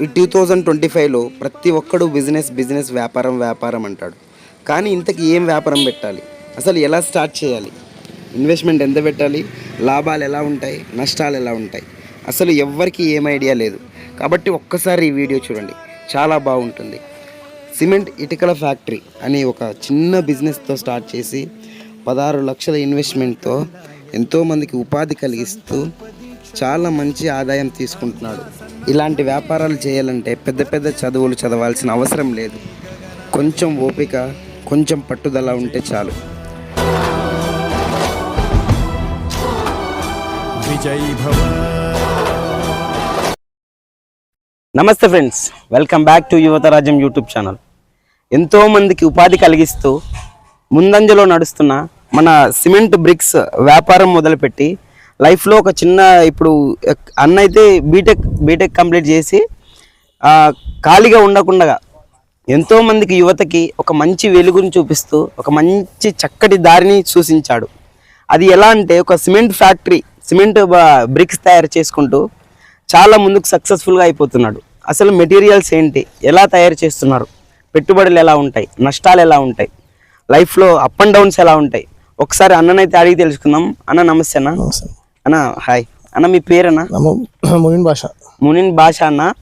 ఈ two thousand twenty ఫైవ్లో ప్రతి ఒక్కడు బిజినెస్ బిజినెస్ వ్యాపారం వ్యాపారం అంటాడు. కానీ ఇంతకీ ఏం వ్యాపారం పెట్టాలి? అసలు ఎలా స్టార్ట్ చేయాలి? ఇన్వెస్ట్మెంట్ ఎంత పెట్టాలి? లాభాలు ఎలా ఉంటాయి? నష్టాలు ఎలా ఉంటాయి? అసలు ఎవ్వరికి ఏం ఐడియా లేదు. కాబట్టి ఒక్కసారి ఈ వీడియో చూడండి. చాలా బాగుంటుంది. సిమెంట్ ఇటుకల ఫ్యాక్టరీ అనే ఒక చిన్న బిజినెస్తో స్టార్ట్ చేసి పదహారు లక్షల ఇన్వెస్ట్మెంట్తో ఎంతోమందికి ఉపాధి కలిగిస్తూ చాలా మంచి ఆదాయం తీసుకుంటున్నాడు. ఇలాంటి వ్యాపారాలు చేయాలంటే పెద్ద పెద్ద చదువులు చదవాల్సిన అవసరం లేదు. కొంచెం ఓపిక కొంచెం పట్టుదల ఉంటే చాలు. నమస్తే ఫ్రెండ్స్ వెల్కమ్ బ్యాక్ టు యువత రాజ్యం యూట్యూబ్ ఛానల్. ఎంతో మందికి ఉపాధి కలిగిస్తూ ముందంజలో నడుస్తున్న మన సిమెంట్ బ్రిక్స్ వ్యాపారం మొదలుపెట్టి లైఫ్లో ఒక చిన్న ఇప్పుడు అన్న అయితే బీటెక్ బీటెక్ కంప్లీట్ చేసి ఖాళీగా ఉండకుండా ఎంతోమందికి యువతకి ఒక మంచి వెలుగుని చూపిస్తూ ఒక మంచి చక్కటి దారిని సూచించాడు. అది ఎలా అంటే ఒక సిమెంట్ ఫ్యాక్టరీ సిమెంట్ బ్రిక్స్ తయారు చేసుకుంటూ చాలా ముందుకు సక్సెస్ఫుల్గా అయిపోతున్నాడు. అసలు మెటీరియల్స్ ఏంటి? ఎలా తయారు చేస్తున్నారు? పెట్టుబడులు ఎలా ఉంటాయి? నష్టాలు ఎలా ఉంటాయి? లైఫ్లో అప్ అండ్ డౌన్స్ ఎలా ఉంటాయి? ఒకసారి అన్ననైతే అడిగి తెలుసుకుందాం. అన్న నమస్తే అన్న. అన్న హాయ్ అన్న మీ పేరన్నా? మునిన్ భాష. మునిన్ భాష అన్న.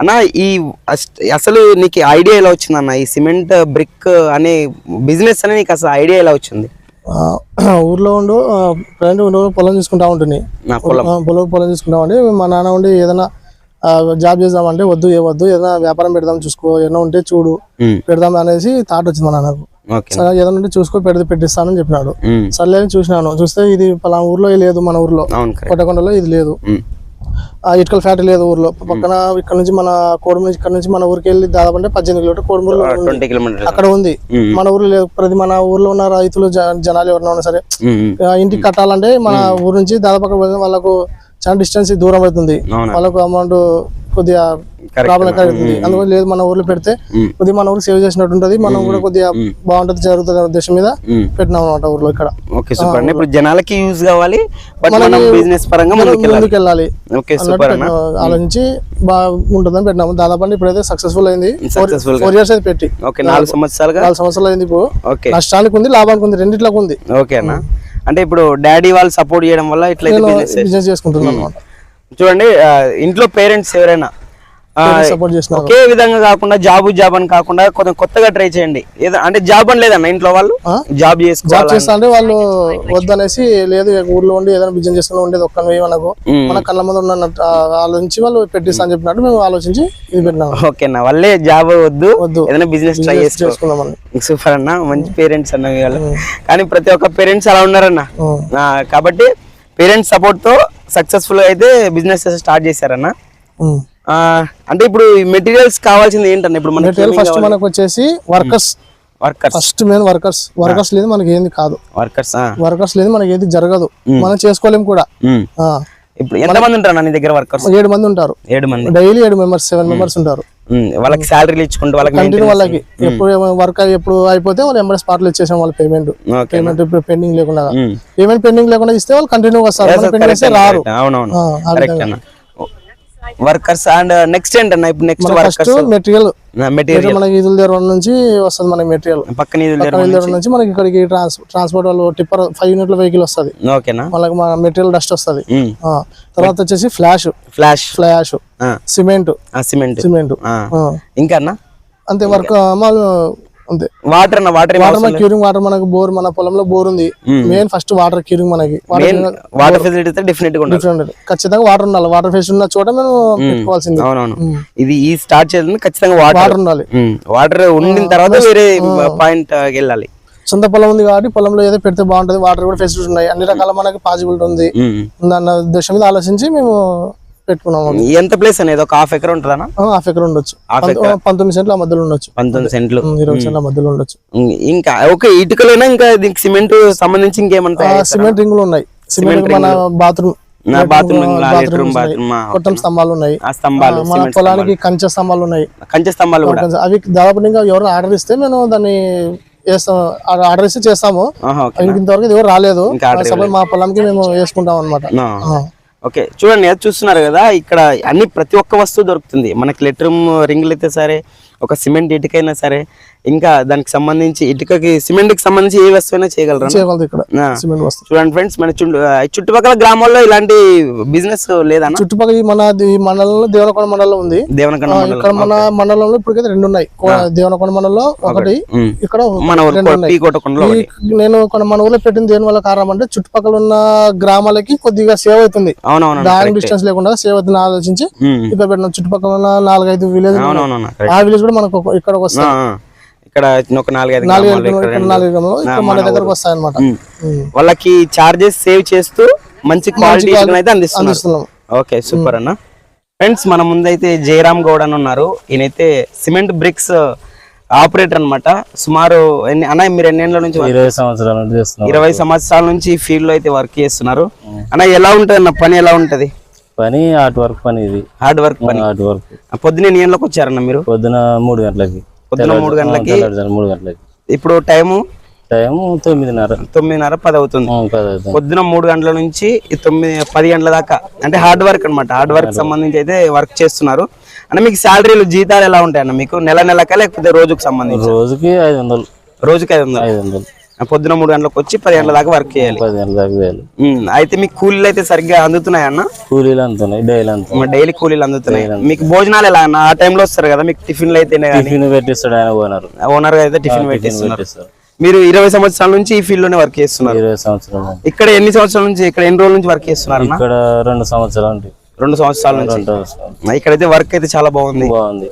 అన్న ఈ అస్- అసలు నీకు ఐడియా ఎలా వచ్చింది అన్న? ఈ సిమెంట్ బ్రిక్ అనే బిజినెస్ అనే నీకు అసలు ఐడియా ఎలా వచ్చింది? ఊర్లో ఉండు ప్రజెంట్ ఉండు పొలం చూసుకుంటా ఉంటుంది. పొలం. పొలం చూసుకుంటా ఉండి మా నాన్న ఉండి ఏదైనా జాబ్ చేద్దామంటే వద్దు ఏ వద్దు ఏదైనా వ్యాపారం పెడదాం చూసుకో ఏదైనా ఉంటే చూడు పెడదాం అనేసి థాట్ వచ్చింది మా నాన్నకు. సరే ఏదైనా ఉంటే చూసుకో పెడితే పెట్టిస్తానని చెప్పినాడు. సర్లే చూసినాను. చూస్తే ఇది పలానా ఊర్లో లేదు మన ఊర్లో. కొట్టకొండలో ఇది లేదు. ఆ ఇటుకల ఫ్యాక్టరీ లేదు ఊర్లో. పక్కన ఇక్కడ నుంచి మన కోడుమూరు నుంచి ఇక్కడ నుంచి మన ఊరికి వెళ్ళి దాదాపు అంటే పద్దెనిమిది కిలోమీటర్ కిలోమీటర్స్ అక్కడ ఉంది. మన ఊర్లో లేదు. ప్రతి మన ఊర్లో ఉన్న రైతులు జనాలు ఎవరైనా ఉన్నా సరే ఇంటికి కట్టాలంటే మన ఊరు నుంచి దాదాపు వాళ్ళకు చాలా డిస్టెన్స్ దూరం అవుతుంది వాళ్ళకు అమౌంట్ కొద్దిగా ప్రాబ్లం అవుతుంది. అందువల్ల లేదు మన ఊర్లో పెడితే ఉమ్. కొద్దిగా మన ఊరికి సేవ్ చేసినట్టు ఉంటుంది. మనం కూడా కొద్దిగా బాగుంటుంది జరుగుతుంది ఉద్దేశం మీద. పెట్టినాం అనమాట ఊర్లో ఇక్కడ. ఓకే సూపర్ అన్న ఇప్పుడు జనాలకి యూజ్ కావాలి బట్ మనం బిజినెస్ పరంగా ముందుకు వెళ్ళాలి ఓకే సూపర్ పెట్టినాం. ఆలోచించి బాగుంటుందని పెట్టినాము. దాదాపు అంటే ఇప్పుడైతే సక్సెస్ఫుల్ అయింది. ఫోర్ ఇయర్స్ అయితే పెట్టి. ఓకే నాలుగు సంవత్సరాలుగా? నాలుగు సంవత్సరాలు అయింది ఇప్పుడు. ఓకే నష్టానికి ఉంది లాభానికి ఉంది రెండిట్లకు ఉంది. ఓకే అన్న. అంటే ఇప్పుడు డాడీ వాళ్ళు సపోర్ట్ చేయడం వల్ల బిజినెస్ బిజినెస్ చేసుకుంటున్నాను అనమాట చూడండి ఇంట్లో పేరెంట్స్ ఎవరైనా ఒకే విధంగా కాకుండా జాబ్ జాబ్ అని కాకుండా కొంచెం కొత్తగా ట్రై చేయండి. అంటే జాబ్ అని లేదన్న ఇంట్లో వాళ్ళు? జాబ్ జాబ్ చేసుకోవాలి వాళ్ళు వద్దనేసి లేదు ఊర్లో ఉండి ఏదైనా బిజినెస్ చేసుకుని ఉండేది ఒక్క మనకు. మన కళ్ళ ముందు ఉన్నట్టు ఆ, ఆలోచించి వాళ్ళు పెట్టిస్తా అని చెప్పినట్టు మేము ఆలోచించి ఇది అన్న వాళ్ళే జాబ్ వద్దు వద్దు. ఏదైనా బిజినెస్ ట్రై చేసుకో. చేసుకుందామని సూపర్ అన్న మంచి పేరెంట్స్ అన్న కానీ ప్రతి ఒక్క పేరెంట్స్ అలా ఉన్నారన్న. కాబట్టి పేరెంట్స్ సపోర్ట్తో సక్సెస్ఫుల్ అయితే బిజినెస్ స్టార్ట్ చేశారన్న. అంటే ఇప్పుడు మెటీరియల్స్ కావాల్సింది ఏంటన్న? ఇప్పుడు మనకి మెటీరియల్ ఫస్ట్ మనకు వచ్చేసి workers workers first main workers workers లేదు మనకి ఏంది కాదు. వర్కర్స్ వర్కర్స్ లేదు మనకి ఏది జరగదు. మనం చేసుకోలేము కూడా. ఇప్పుడు ఎంతమంది ఉంటారు నీ దగ్గర వర్కర్స్ ఏడు మంది ఉంటారు. ఏడు మంది. డైలీ ఏడు మెంబర్స్ సెవెన్ మెంబర్స్ ఉంటారు. వాళ్ళకి శాలరీలు ఇచ్చుకుంటూ వాళ్ళకి కంటిన్యూ. వాళ్ళకి ఎప్పుడు వర్క్ ఎప్పుడు అయిపోతే వాళ్ళు ఎంబడి స్పాట్లు ఇచ్చేసాం వాళ్ళ పేమెంట్ పేమెంట్ ఇప్పుడు పెండింగ్ లేకుండా. పేమెంట్ పెండింగ్ లేకుండా ఇస్తే వాళ్ళు కంటిన్యూ వస్తారు. పెండింగ్ రారు. అవునవును ఆ, ఆ కరెక్ట్ అన్న వర్కర్స్ అండ్ నెక్స్ట్ ఏంటన్న? ఇప్పుడు నెక్స్ట్ వర్కర్స్ మెటీరియల్ మెటీరియల్ మనకి ఈదుల దగ్గర నుంచి వస్తుంది మనకి మెటీరియల్ పక్కన ఈదుల దగ్గర నుంచి? మనకి ఇక్కడికి ట్రాన్స్ ట్రాన్స్పోర్ట్ వాళ్ళు టిప్పర్ ఫైవ్ యూనిట్ల వెహికల్ వస్తుంది. ఓకేనా? మనకి మన మెటీరియల్ డస్ట్ వస్తుంది. తర్వాత వచ్చేసి flash flash flash cement cement cement ఇంకా అన్న? అంతే వర్క్ మామూలు అంతే. వాటర్ అన్న వాటర్ వాటర్ క్యూరింగ్ వాటర్ మనకు బోర్ మన పొలంలో బోర్ ఉంది. మెయిన్ ఫస్ట్ వాటర్ క్యూరింగ్ మనకి. వాటర్ ఫెసిలిటీ డెఫినెట్గా ఉండాలి. డిఫరెంట్ ఖచ్చితంగా వాటర్ ఉండాలి. వాటర్ ఫెసిలిటీ ఉన్న చోట మేము పెట్టుకోవాల్సింది. అవునవును. ఇది ఈ స్టార్ట్ చేయాలని ఖచ్చితంగా వాటర్ ఉండాలి. వాటర్ ఉండిన తర్వాత వేరే పాయింట్ వెళ్ళాలి. సొంత పొలం ఉంది కాబట్టి పొలంలో ఏదో పెడితే బాగుంటది. వాటర్ కూడా ఫెసిలిటీ ఉన్నాయి. అన్ని రకాల మనకి పాసిబిలిటీ ఉంది. దాని ఉద్దేశం మీద ఆలోచించి మేము పెట్టుకున్నాము ఎంత ప్లేస్ అనేది ఒక హాఫ్ ఎకర్ ఉంటుందన్నా? హాఫ్ ఎకర్ ఉండొచ్చు. పంతొమ్మిది సెంట్ల మధ్యలో ఉండొచ్చు. పంతొమ్మిది సెంట్లు. ఇరవై సెంట్ల మధ్యలో ఉండొచ్చు. ఇంకా ఓకే ఇటుకలైనా ఇంకా దీనికి సిమెంట్ సంబంధించి ఇంకేమంటా ఆ, సిమెంట్ రింగులు ఉన్నాయి. సిమెంట్ మన బాత్రూమ్ నా బాత్రూమ్ కొట్టం స్తంభాలు ఉన్నాయి. ఆ స్తంభాలు మన పొలానికి కంచె స్తంభాలు ఉన్నాయి. కంచె స్తంభాలు కూడా. అవి దాదాపు ఇంకా ఎవరైనా ఆర్డర్ ఇస్తే మేము దాన్ని ఆర్డర్ ఇస్తే చేస్తాము. ఇంతవరకు ఎవరు రాలేదు. మా పొలంకి మేము వేసుకుంటాం అనమాట. ఓకే చూడండి అది చూస్తున్నారు కదా ఇక్కడ అన్ని ప్రతి ఒక్క వస్తువు దొరుకుతుంది. మనకి లెట్రూమ్ రింగులు అయితే సరే ఒక సిమెంట్ ఇటుకైనా సరే ఇంకా దానికి సంబంధించి ఇటుకకి సిమెంట్కి సంబంధించి ఏ వస్తువైనా చేయగలరా? ఇక్కడ. చూడండి ఫ్రెండ్స్ మన చుట్టుపక్కల గ్రామాల్లో ఇలాంటి బిజినెస్ లేదన్న చుట్టుపక్కల మన మండలంలో దేవనకొండ మండలం ఉంది. దేవనకొండ ఇక్కడ మన మండలంలో ఇప్పటికైతే రెండు ఉన్నాయి దేవనకొండ మండలంలో ఒకటి. ఇక్కడ మన నేను మన ఊర్లో పెట్టిన దేని వల్ల కారణం అంటే చుట్టుపక్కల ఉన్న గ్రామాలకి కొద్దిగా సేవ్ అవుతుంది. అవునవును లాంగ్ డిస్టెన్స్ లేకుండా సేవ్ అవుతుంది ఆలోచించి. ఇక్కడ పెట్టిన చుట్టుపక్కల ఉన్న నాలుగైదు విలేజ్ ఆ విలేజ్ కూడా మనకు ఇక్కడికి వస్తాయి. ఇక్కడ ఒక నాలుగైదు మన దగ్గరకు వస్తాయి అనమాట. వాళ్ళకి చార్జెస్ సేవ్ చేస్తూ మంచి క్వాలిటీ అయితే అందిస్తున్నాం. ఓకే సూపర్ అన్న. ఫ్రెండ్స్ మన ముందైతే జయరామ్ గౌడ్ అని ఉన్నారు. ఈయనైతే సిమెంట్ బ్రిక్స్ ఆపరేటర్ అన్నమాట. సుమారు ఎన్ని అన్న మీరు ఎన్ని ఏళ్ళ నుంచి ఇరవై సంవత్సరాల ఇరవై సంవత్సరాల నుంచి ఫీల్డ్లో అయితే వర్క్ చేస్తున్నారు. అన్న ఎలా ఉంటది అన్న? పని ఎలా ఉంటది? పని ఆర్ట్ వర్క్ పని ఇది. హార్డ్ వర్క్ పని. ఆర్ట్ వర్క్ ఆ పొద్దున్న ఎన్ని గంటలకు వచ్చారన్న మీరు? పొద్దున మూడు గంటలకి. పొద్దున మూడు గంటలకి తెల్లవారుజామున మూడు గంటలకి. ఇప్పుడు టైము? టైం తొమ్మిదిన్నర. తొమ్మిదిన్నర పది అవుతుంది పొద్దున మూడు గంటల నుంచి తొమ్మిది పది గంటల దాకా అంటే హార్డ్ వర్క్ అన్నమాట. హార్డ్ వర్క్ సంబంధించి అయితే వర్క్ చేస్తున్నారు. అంటే మీకు శాలరీలు జీతాలు ఎలా ఉంటాయి అన్న మీకు? నెల నెలకా లేకపోతే రోజుకు సంబంధించి? రోజుకి ఐదు వందలు. రోజుకి ఐదు వందలు. ఐదు వందలు. పొద్దున మూడు గంటలకు వచ్చి పది గంటల దాకా వర్క్ చేయాలి. పది గంటల దాకా చేయాలి. అయితే మీకు కూలీలు అయితే సరిగ్గా అందుతున్నాయి అన్న? కూలీలు అంతున్నాయి డైలీ అంత డైలీ కూలీలు అందుతున్నాయి. మీకు భోజనాలు ఎలా అన్న? ఆ టైంలో వస్తారు కదా మీకు టిఫిన్లు అయితేనే కానీ టిఫిన్ పెట్టిస్తాడు ఆయన ఓనర్. ఓనర్ అయితే టిఫిన్ పెట్టిస్తారు. మీరు ఇరవై సంవత్సరాల నుంచి ఈ ఫీల్డ్లోనే వర్క్ చేస్తున్నారు. ఇరవై సంవత్సరాల ఇక్కడ ఎన్ని సంవత్సరాల నుంచి ఇక్కడ ఎన్ని రోజుల నుంచి వర్క్ చేస్తున్నారు ఇక్కడ రెండు సంవత్సరాలు రెండు సంవత్సరాల నుంచి. ఇక్కడైతే వర్క్ అయితే చాలా బాగుంది. బాగుంది.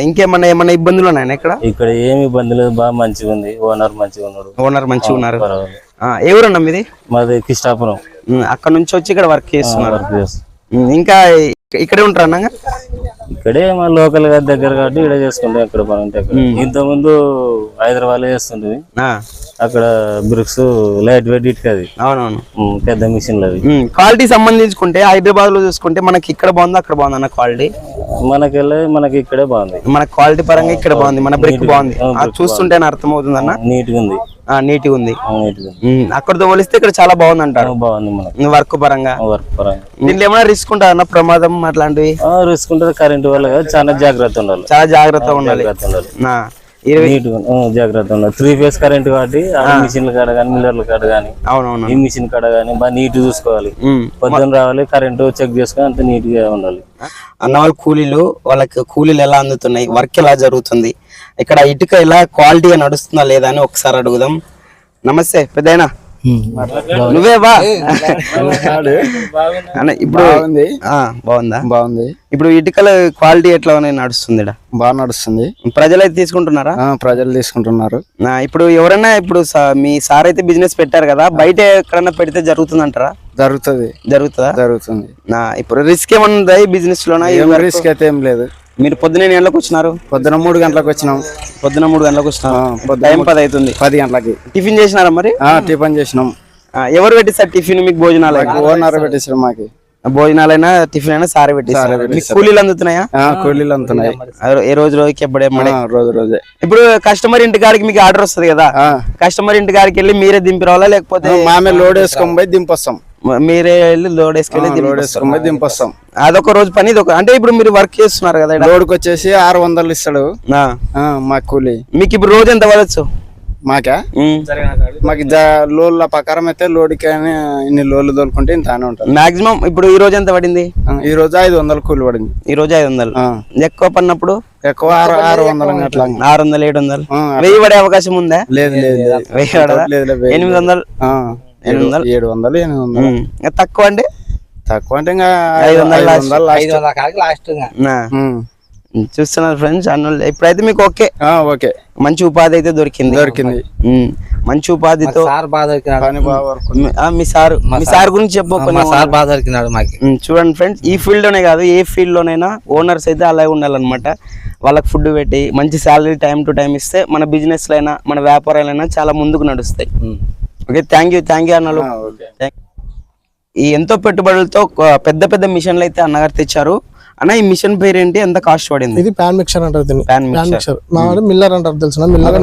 ఇంకేమన్నా ఏమన్నా ఇబ్బందులు ఉన్నాయన్న ఇక్కడ? ఇక్కడ ఏమి ఇబ్బంది లేదు. బాగా మంచిగా ఉంది. ఓనర్ మంచిగా ఉన్నాడు. ఓనర్ మంచిగా ఉన్నారు. ఊరన్నా మీది? మాది కిష్టాపురం అక్కడ నుంచి వచ్చి ఇక్కడ వర్క్ చేస్తున్నారు. వర్క్ ఇంకా ఇక- ఇక్కడే ఉంటారు అన్న? ఇక్కడే మా లోకల్గా దగ్గర కాబట్టి ఇక్కడ చేసుకుంటాం. ఉంటే అక్కడ. ఇంత ముందు హైదరాబాద్లో చేస్తుంటుంది అక్కడ బ్రిక్స్ లైట్ వెయిట్ ఇటుక అది. అవునవును. పెద్ద మిషన్లు అవి. క్వాలిటీ సంబంధించుకుంటే హైదరాబాద్లో చూసుకుంటే మనకి ఇక్కడ బాగుంది అక్కడ బాగుంది అన్న క్వాలిటీ. మనకెళ్ళి మనకి ఇక్కడే బాగుంది. మన క్వాలిటీ పరంగా ఇక్కడ బాగుంది మన బ్రిక్ బాగుంది. ఆ, చూస్తుంటేనే అర్థమవుతుంది అన్న నీట్గా ఉంది. నీట్గా ఉంది. అక్కడితో పోలిస్తే ఇక్కడ చాలా బాగుంది అంటారు బాగుంది వర్క్ పరంగా. వర్క్ పరంగా. దీంట్లో ఏమైనా రిస్క్ ఉంటుందా అన్న? ప్రమాదం అట్లాంటివి? రిస్క్ ఉంటుంది కరెంట్ వల్ల చాలా జాగ్రత్త ఉండాలి. చాలా జాగ్రత్త ఉండాలి. జాగ్రత్త ఉండాలి. త్రీ ఫేస్ కరెంట్ కాబట్టి ఆ. మిషన్ల కాడ కానీ మిల్లర్ల కాడ కానీ అవునవును. ఈ మిషన్ కాడ కానీ బాగా నీట్ చూసుకోవాలి. ఉమ్. పొద్దున రావాలి కరెంటు చెక్ చేసుకొని అంత నీట్గా ఉండాలి. అన్న వాళ్ళ కూలీలు వాళ్ళకి కూలీలు ఎలా అందుతున్నాయి? వర్క్ ఎలా జరుగుతుంది? ఇక్కడ ఇటుక ఎలా క్వాలిటీగా నడుస్తుందా లేదా అని ఒకసారి అడుగుదాం. నమస్తే పెద్దయినా. నువ్వే బా. అన్న ఇప్పుడు ఆ, బాగుందా? బాగుంది. ఇప్పుడు ఇటుకల క్వాలిటీ ఎట్లా ఉన్నాయి నడుస్తుంది ఈడ? బాగా నడుస్తుంది. ప్రజలైతే తీసుకుంటున్నారా? ఆ, ప్రజలు తీసుకుంటున్నారు. నా ఇప్పుడు ఎవరైనా ఇప్పుడు మీ సార్ అయితే బిజినెస్ పెట్టారు కదా బయట ఎక్కడన్నా పెడితే జరుగుతుంది అంటారా జరుగుతుంది. జరుగుతుందా? జరుగుతుంది. నా ఇప్పుడు రిస్క్ ఏమన్నా బిజినెస్ లోనా? రిస్క్ అయితే ఏం లేదు. మీరు పొద్దున ఎన్ని గంటలకు వచ్చినారు? పొద్దున మూడు గంటలకు వచ్చినాం. పొద్దున మూడు గంటలకు టైం పది అవుతుంది పది గంటలకి. టిఫిన్ చేసినారా మరి? టిఫిన్ చేసినాం. ఎవరు పెట్టిస్తారు టిఫిన్ మీకు భోజనాలు? ఓనర్ పెట్టేసారు మాకి. భోజనాలైనా టిఫిన్ అయినా సారే పెట్టిస్తారు మీకు కూలీలు అందుతున్నాయా? ఆ, కూలీలు అంతున్నాయి ఆ, ఏ రోజు రోజుకి ఎప్పుడే ఆ, రోజు రోజే. ఇప్పుడు కస్టమర్ ఇంటి కాడికి మీకు ఆర్డర్ వస్తుంది కదా? ఆ, కస్టమర్ ఇంటి కాడికి వెళ్ళి మీరే దింపి రావాలా లేకపోతే మామే లోడ్ వేసుకొని పోయి దింపొస్తాం. మీరే వెళ్ళి లోడ్ వేసుకెళ్ళి లోడ్ వేసుకొని పోయి దింపొస్తాం. అదొక రోజు పని ఇదొక అంటే ఇప్పుడు మీరు వర్క్ చేస్తున్నారు కదా. లోడ్కి వచ్చేసి ఆరు వందలు ఇస్తాడు. ఆ. ఆ, మా కూలి. మీకు ఇప్పుడు రోజు ఎంత పడవచ్చు మాకా? మాకు జా- లోన్ల ప్రకారం అయితే లోడ్కి ఇన్ని లోన్లు తోలుకుంటే ఇంత అని ఉంటుంది. మాక్సిమం ఇప్పుడు ఈ రోజు ఎంత పడింది? ఈ రోజు ఐదు వందలు కూలి పడింది. ఈ రోజు ఐదు వందలు. ఎక్కువ పడినప్పుడు? ఎక్కువ ఆరు ఆరు వందలు అట్లా. ఆరు వందలు ఏడు వందలు. వెయ్యి పడే అవకాశం ఉందా? లేదు లేదు వెయ్యి పడదా? ఎనిమిది వందలు? ఎనిమిది వందలు? ఏడు వందలు ఎనిమిది వందలు. తక్కువ అంటే? తక్కువ అంటే ఇంకా ఐదు వందలు last. లాస్ట్ నా. ఉమ్. చూస్తున్నారు ఫ్రెండ్స్ అన్న ఇప్పుడైతే మీకు ఓకే. ఆ, ఓకే. మంచి ఉపాధి అయితే దొరికింది. దొరికింది. మంచి ఉపాధితో మీ- సార్ మీ సార్ గురించి చెప్పు మా కొంచెం. సార్ బాగా దొరికినాడు మాకి. చూడండి ఫ్రెండ్స్ ఈ ఫీల్డ్లోనే కాదు ఏ ఫీల్డ్ లోనైనా ఓనర్స్ అయితే అలాగే ఉండాలన్నమాట. వాళ్ళకి ఫుడ్ పెట్టి మంచి శాలరీ టైం టు టైం ఇస్తే మన బిజినెస్ అయినా మన వ్యాపారాలైనా చాలా ముందుకు నడుస్తాయి. Okay thank you thank you అన్నలు. ఈ ఎంతో పెట్టుబడులతో పెద్ద పెద్ద మిషన్లు అయితే అన్నగారు తెచ్చారు. అన్న ఈ మిషన్ పేరు ఏంటి? ఎంత కాస్ట్ పడింది? ఇది ప్యాన్ మిక్చర్ అంటారు దీన్ని. ప్యాన్ మిక్చర్ మా వాడు మిల్లర్ అంటారు తెలుసు మిల్లర్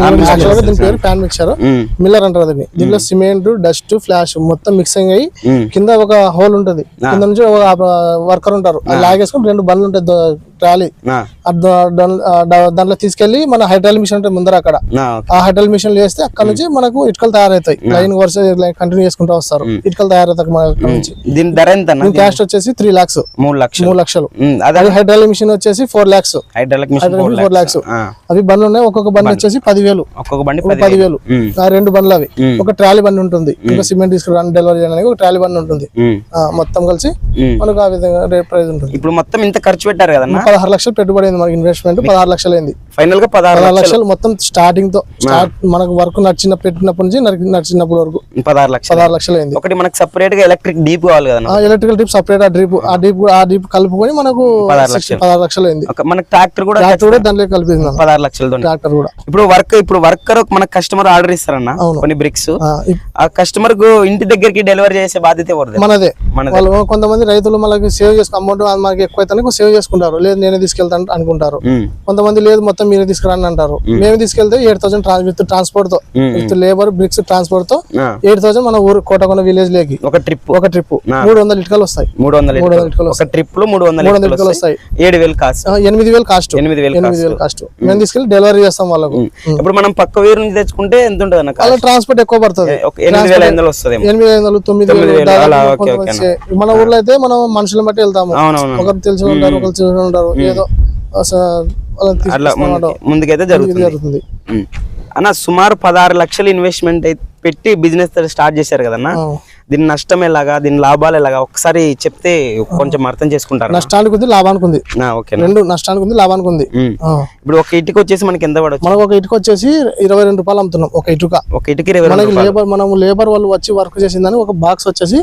దీని పేరు ప్యాన్ మిక్చర్ ఉమ్, మిల్లర్ అంటారు దీన్ని. దీంట్లో సిమెంట్ డస్ట్ ఫ్లాష్ మొత్తం మిక్సింగ్ అయ్యి ఉమ్, కింద ఒక హోల్ ఉంటది. కింద నుంచి ఒక వర్కర్ ఉంటారు. అది లాగేసుకుని రెండు బండ్లు ఉంటాయి. ట్రాలీ. దాంట్లో తీసుకెళ్ళి మన హైడ్రాలిక్ మిషన్ ఉంటుంది ముందర అక్కడ. ఆ, హైడ్రాలిక్ మిషన్ వేస్తే అక్కడ నుంచి మనకు ఇటుకలు తయారవుతాయి లైన్ వరుస కంటిన్యూ చేసుకుంటూ వస్తారు. ఇటుకలు తయారవుతాయి మన అక్కడ నుంచి. దీని ధర ఎంత అన్న క్యాస్ట్ వచ్చేసి త్రీ లాక్స్ మూడు లక్షలు. మూడు లక్షలు. అదే. హైడ్రాలిక్ మిషన్ వచ్చేసి four lakhs hydraulic four lakhs అవి బండ్లు ఉన్నాయి. ఒక్కొక్క బండి వచ్చేసి పదివేలు. ఒక్కొక్క బండి పదివేలు. ఆ రెండు బండ్లు అవి. ఒక ట్రాలీ బండి ఉంటుంది. ఇంకా సిమెంట్ తీసుకురాని డెలివరీ చేయడానికి ఒక ట్రాలీ బండి ఉంటుంది. మొత్తం కలిసి. మనకు ఆ విధంగా రేట్ ప్రైస్ ఉంటుంది. ఇప్పుడు మొత్తం ఇంత ఖర్చు పెట్టారు కదన్న? పదహారు లక్షలు పెట్టుబడి అయింది మనకి ఇన్వెస్ట్మెంట్ పదహారు లక్షలు అయింది. ఫైనల్గా పదహారు లక్షలు. లక్షలు మొత్తం స్టార్టింగ్తో మనకు వర్క్ నడిచిన పెట్టినప్పటి నుంచి నడిచినప్పటి వరకు. పదహారు లక్షలు. పదహారు లక్షలు అయింది. ఒకటి మనకు సపరేట్గా ఎలక్ట్రిక్ డీప్ కావాలి కదా ఎలక్ట్రికల్ డ్రిప్ సపరేట్ ఆ డ్రిప్ ఆ డ్రిప్ ఆ డ్రిప్ కలుపుకొని మనకు పదహారు 60 పదహారు లక్షలు అయింది. మనకు ట్రాక్టర్ కూడా ట్రాక్టర్ కూడా దాంట్లో కలిపింది మనం. పదహారు లక్షలతో ట్రాక్టర్ కూడా. ఇప్పుడు వర్క్ ఇప్పుడు వర్కర్ మనకు కస్టమర్ ఆర్డర్ ఇస్తారన్న. కొన్ని బ్రిక్స్ ఆ, కస్టమర్కు ఇంటి దగ్గరికి డెలివరీ చేసే బాధ్యత మనదే. వాళ్ళు కొంతమంది రైతులు మనకి సేవ్ చేసుకు అమౌంట్ మనకి ఎక్కువ సేవ్ చేసుకుంటారు. లేదు నేనే తీసుకెళ్తాను అనుకుంటారు. కొంతమంది లేదు మొత్తం మీరే తీసుకురండి అంటారు. మేము. తీసుకెళ్తే ఎయిట్ థౌసండ్ విత్ ట్రాన్స్పోర్ట్తో విత్ లేబర్ బ్రిక్స్ ట్రాన్స్పోర్ట్తో ఎయిట్ థౌసండ్ మన ఊరు కోటకొండ విలేజ్ లేకి. ఒక ట్రిప్ ఒక ట్రిప్ మూడు వందల ఇటుకలు వస్తాయి. మూడు వందల మూడు వందల ఇటుకలు. ఒక ట్రిప్లో మూడు వందల మూడు వందల వస్తాయి. ఏడు వేలు కాస్ట్ ఎనిమిది వేలు కాస్ట్ ఎనిమిది వేలు ఎనిమిది వేలు కాస్ట్ మేము. తీసుకెళ్ళి డెలివరీ చేస్తాం వాళ్ళకు. ఇప్పుడు మనం పక్క వేరు నుంచి తెచ్చుకుంటే ఎంత ఉంటుంది అన్న వాళ్ళ ట్రాన్స్పోర్ట్ ఎక్కువ పడుతుంది. ఎనిమిది వేల ఐదు వందలు వస్తుంది ఎనిమిది వందలు తొమ్మిది అలా, మన ఊర్లో అయితే మనం మనుషులను బట్టి వెళ్తాము. ఒకరు తెలిసి ఉంటారు ఒకరు తెలిసి ఉంటారు. ఏదో ముందుకైతే జరుగుతుంది. అన్న సుమారు పదహారు లక్షలు ఇన్వెస్ట్మెంట్ పెట్టి బిజినెస్ స్టార్ట్ చేశారు కదన్న. దీని నష్టం ఎలాగా దీని లాభాలు ఎలాగా? ఒకసారి చెప్తే కొంచెం అర్థం చేసుకుంటారు? నష్టానికి ఉంది లాభానికి ఉంది. ఓకే రెండు నష్టానికి ఉంది లాభానికి ఉంది. ఇప్పుడు ఒక ఇటుక వచ్చేసి మనకి ఎంత పడవచ్చు మనకు ఒక ఇటుక వచ్చేసి ఇరవై రెండు రూపాయలు అమ్ముతున్నాం ఒక ఇటుక. ఒక ఇటుక మనకి లేబర్ మనం లేబర్ వాళ్ళు వచ్చి వర్క్ చేసిందని ఒక బాక్స్ వచ్చేసి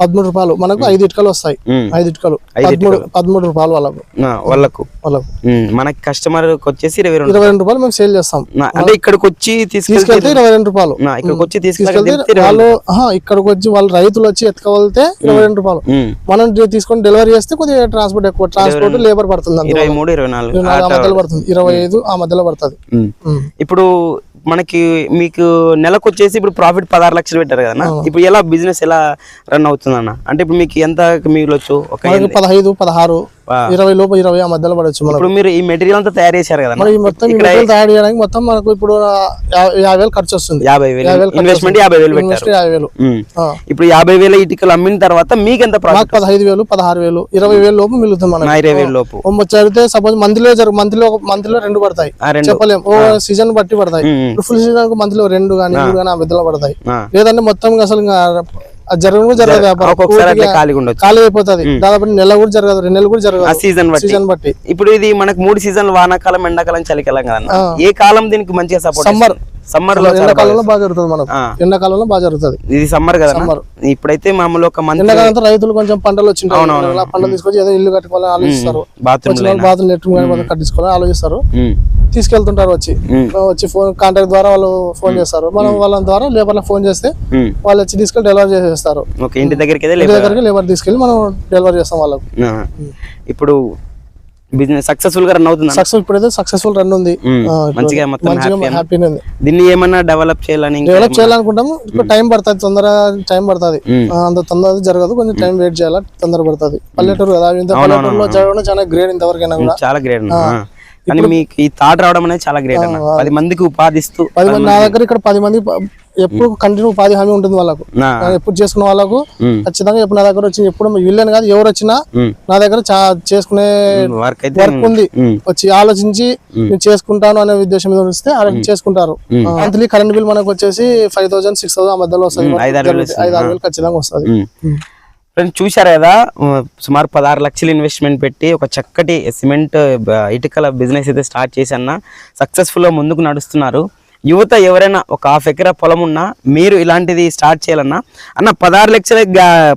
పదమూడు రూపాయలు. మనకు ఐదు ఇటుకలు వస్తాయి. ఐదు ఇటుకలు. పదమూడు రూపాయలు వాళ్ళకు. వాళ్ళకు. వాళ్ళకు. మనకి కస్టమర్ వచ్చేసి ఇరవై రెండు ఇరవై రెండు రూపాయలు మేము సేల్ చేస్తాం. అంటే ఇక్కడికి వచ్చి తీసుకెళ్తే ఇరవై రెండు రూపాయలు. ఇక్కడికి వచ్చి తీసుకెళ్తే వాళ్ళు ఇక్కడికి వచ్చి వాళ్ళు రైతులు వచ్చి ఎత్తుకోవాలితే ఇరవై రెండు రూపాయలు. మనం తీసుకొని డెలివరీ చేస్తే కొద్దిగా ట్రాన్స్పోర్ట్ ఎక్కువ ట్రాన్స్పోర్ట్ లేబర్ పడుతుంది ఇరవై మూడు ఇరవై నాలుగు ఆ మధ్యలో పడుతుంది. ఇరవై ఐదు ఆ మధ్యలో పడుతుంది. ఇప్పుడు మనకి మీకు నెలకు వచ్చేసి ఇప్పుడు ప్రాఫిట్ పదహారు లక్షలు పెట్టారు కదా ఇప్పుడు ఎలా బిజినెస్ ఎలా రన్ అవుతుంది అన్న అంటే ఇప్పుడు మీకు ఎంత మిగిలొచ్చు ఒక పదహైదు పదహారు. ఇరవై లోపు ఇరవై ఆ మధ్యలో పడవచ్చు ఇప్పుడు మీరు ఈ మెటీరియల్ అంతా తయారు చేశారు కదా మరి ఈ మొత్తం ఈ మెటీరియల్ తయారు చేయడానికి మొత్తం మనకు ఇప్పుడు యా- యాభై వేలు ఖర్చు వస్తుంది యాభై వేలు. ఖర్చు ఇన్వెస్ట్మెంట్. యాభై వేలు పెట్టారు. యాభై వేలు ఉమ్. ఆ. ఇప్పుడు యాభై వేల ఇటుకలు అమ్మిన తర్వాత మీకు ఎంత ప్రాఫిట్ మాకు పదహైదు వేలు పదహారు వేలు ఇరవై వేలు లోపు మిగులుతుంది మనకి. ఇరవై వేల లోపు. చదివితే సపోజ్ మంత్లీలో జరుగు మంత్లీలో ఒక మంత్లీలో రెండు పడతాయి. ఆ రెండు. చెప్పలేం. ఓ సీజన్ బట్టి పడతాయి. ఉమ్. ఫుల్ సీజన్ మంత్లీలో రెండు కానీ మూడు కానీ ఆ మధ్యలో పడతాయి. ఆ. లేదంటే మొత్తం అసలు ఇంకా జరగదు జరగదు వ్యాపారం. ఖాళీ అయిపోతుంది. దాదాపు నెల కూడా జరగదు రెండు నెలలు కూడా ఆ జరగదు సీజన్ సీజన్ బట్టి. ఇప్పుడు ఇది మనకు మూడు సీజన్లు వానాకాలం ఎండాకాలం చలికాలం ఆ. ఏ కాలం దీనికి మంచిగా సపోర్ట్ సమ్మర్. సమ్మర్లో ఎండాకాలంలో బాగా జరుగుతుంది మనకు. ఎండాకాలంలో బాగా జరుగుతుంది. ఇది సమ్మర్ కదా Summer. ఇప్పుడైతే మామూలు ఒక మంత్ ఎండాకాలంతో రైతులు కొంచెం పంటలు వచ్చింటాయి. అలా పంటలు తీసుకొచ్చి ఏదో ఇల్లు కట్టుకోవాలని ఆలోచిస్తారు. బాత్రూమ్ వాళ్ళు బాత్రూమ్ కట్టించుకోవాలని ఆలోచిస్తారు. తీసుకెళ్తుంటారు వచ్చి. వచ్చి ఫోన్ కాంటాక్ట్ ద్వారా వాళ్ళు ఫోన్ చేస్తారు. మనం వాళ్ళ ద్వారా లేబర్ ఫోన్ చేస్తే. వాళ్ళు వచ్చి తీసుకెళ్ళి డెలివరీ చేసేస్తారు. ఇంటి దగ్గరికి లేబర్ తీసుకెళ్ళి మనం డెలివరీ చేస్తాం వాళ్ళకు. ఇప్పుడు బిజినెస్ సక్సెస్ఫుల్గా రన్ అవుతుంది? సక్సెస్ ఇప్పుడైతే సక్సెస్ఫుల్ రన్ ఉంది. ఇప్పుడు మంచిగా మొత్తం? హ్యాపీగా ఉంది. దీన్ని ఏమన్నా డెవలప్ చేయాలని డెవలప్ చేయాలనుకుంటాము. ఇప్పుడు టైం పడుతుంది తొందరగా టైం పడుతుంది. అంత తొందర జరగదు కొంచెం టైం వెయిట్ చేయాలి తొందర పడుతుంది. పల్లెటూరు కదా ఇంత పల్లెటూరులో జరగడం చాలా గ్రేట్ ఇంతవరకైనా కూడా. చాలా గ్రేట్. కానీ మీకు ఈ థాట్ రావడం అనేది చాలా గ్రేట్ అన్న. పది మందికి ఉపాధిస్తూ పది మంది నా దగ్గర ఇక్కడ పది మంది ఎప్పుడు కంటిన్యూ ఉపాధి హామీ ఉంటుంది వాళ్ళకు. ఎప్పుడు చేసుకున్న వాళ్ళకు ఖచ్చితంగా ఎప్పుడు నా దగ్గర వచ్చి ఎప్పుడు వీళ్ళని కాదు ఎవరు వచ్చినా. నా దగ్గర చేసుకునే వర్క్ ఉంది. వచ్చి ఆలోచించి నేను చేసుకుంటాను అనే ఉద్దేశం మీద వస్తే చేసుకుంటారు. మంత్లీ కరెంట్ బిల్ మనకు వచ్చేసి ఫైవ్ థౌసండ్ సిక్స్ థౌసండ్ ఆ మధ్యలో వస్తుంది ఐదు ఆరు వేలు ఖచ్చితంగా వస్తుంది. ఫ్రెండ్స్ చూశారు కదా సుమారు పదహారు లక్షలు ఇన్వెస్ట్మెంట్ పెట్టి ఒక చక్కటి సిమెంట్ ఇటుకల బిజినెస్ అయితే స్టార్ట్ చేసి అన్న సక్సెస్ఫుల్గా ముందుకు నడుస్తున్నారు. యువత ఎవరైనా ఒక హాఫ్ ఎకరా పొలం ఉన్నా మీరు ఇలాంటిది స్టార్ట్ చేయాలన్నా అన్న పదహారు లక్షల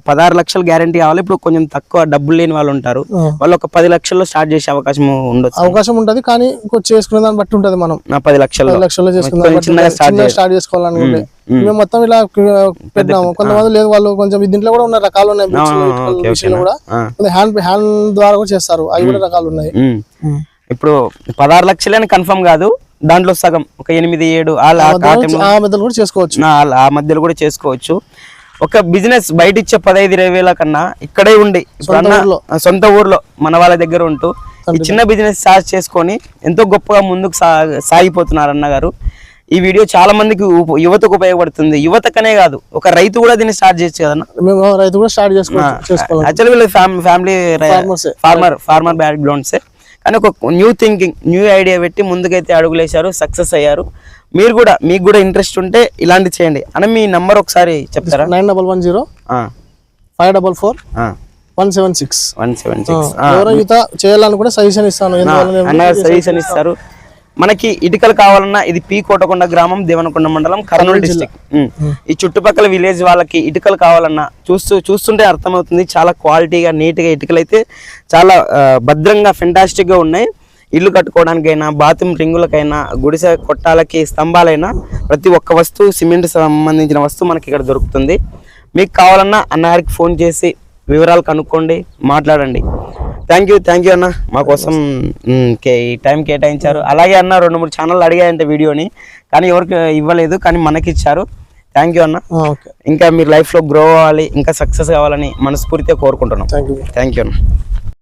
పదహారు లక్షల గ్యారంటీ కావాలి. ఇప్పుడు కొంచెం తక్కువ డబ్బులు లేని వాళ్ళు ఉంటారు. వాళ్ళు ఒక పది లక్షల్లో స్టార్ట్ చేసే అవకాశం ఉండొచ్చు. అవకాశం ఉంటది కానీ చేసుకునే దాన్ని బట్టి ఉంటది మనం. పది లక్షల్లో. పది లక్షల్లో స్టార్ట్ చేసుకోవాలనుకుంటే మేము మొత్తం ఇలా పెట్టినాము కొంతమంది లేదు వాళ్ళు కొంచెం దీంట్లో కూడా ఉన్న రకాలు ఉన్నాయి. కూడా. హ్యాండ్ హ్యాండ్ ద్వారా కూడా చేస్తారు. అవి కూడా రకాలు ఉన్నాయి. ఇప్పుడు పదహారు లక్షలని కన్ఫర్మ్ కాదు. దాంట్లో సగం ఒక ఎనిమిది ఏడు కూడా చేసుకోవచ్చు. ఆ మధ్యలో కూడా చేసుకోవచ్చు. ఒక బిజినెస్ బయట ఇచ్చే పదహైదు ఇరవై వేల కన్నా ఇక్కడే ఉండి సొంత ఊర్లో. మన వాళ్ళ దగ్గర ఉంటూ ఈ చిన్న బిజినెస్ స్టార్ట్ చేసుకొని ఎంతో గొప్పగా ముందుకు సాగిపోతున్నారు అన్నగారు ఈ వీడియో చాలా మందికి యువతకు ఉపయోగపడుతుంది. యువతకనే కాదు ఒక రైతు కూడా దీన్ని స్టార్ట్ చేయొచ్చు కదన్న రైతు కూడా స్టార్ట్ చేసుకోవాలి. యాక్చువల్లీ వీళ్ళ ఫ్యామిలీ. ఫార్మర్ ఫార్మర్ బ్యాక్గ్రౌండ్సే కానీ ఒక న్యూ థింకింగ్ న్యూ ఐడియా పెట్టి ముందుకైతే అడుగులేశారు సక్సెస్ అయ్యారు. మీరు కూడా మీకు కూడా ఇంట్రెస్ట్ ఉంటే ఇలాంటి చేయండి. అని మీ నంబర్ ఒకసారి చెప్తారా? Nine double one zero five double four one seven six one seven six ఎవరో ఈత చేయాలనుకుంటే సజెషన్ ఇస్తాను. సజెషన్ ఇస్తారు. మనకి ఇటుకలు కావాలన్నా ఇది పీ కోటకొండ గ్రామం దేవనకొండ మండలం కర్నూలు డిస్టిక్. ఈ చుట్టుపక్కల విలేజ్ వాళ్ళకి ఇటుకలు కావాలన్నా చూస్తూ చూస్తుంటే అర్థమవుతుంది. చాలా క్వాలిటీగా నీట్గా ఇటుకలు అయితే చాలా భద్రంగా fantastic గా ఉన్నాయి. ఇల్లు కట్టుకోవడానికైనా బాత్రూమ్ రింగులకైనా గుడిసె కొట్టాలకి స్తంభాలైనా ప్రతి ఒక్క వస్తువు సిమెంట్ సంబంధించిన వస్తువు మనకి ఇక్కడ దొరుకుతుంది. మీకు కావాలన్నా అన్నగారికి ఫోన్ చేసి వివరాలు కనుక్కోండి మాట్లాడండి. థ్యాంక్ యూ థ్యాంక్ యూ అన్న. మా కోసం ఈ టైం కేటాయించారు. అలాగే అన్న రెండు మూడు ఛానళ్ళు అడిగాయంటే వీడియోని. కానీ ఎవరికి ఇవ్వలేదు కానీ మనకి ఇచ్చారు థ్యాంక్ యూ అన్న ఇంకా మీరు లైఫ్లో గ్రో అవ్వాలి ఇంకా సక్సెస్ కావాలని మనస్ఫూర్తిగా కోరుకుంటున్నాం. థ్యాంక్ యూ అన్న.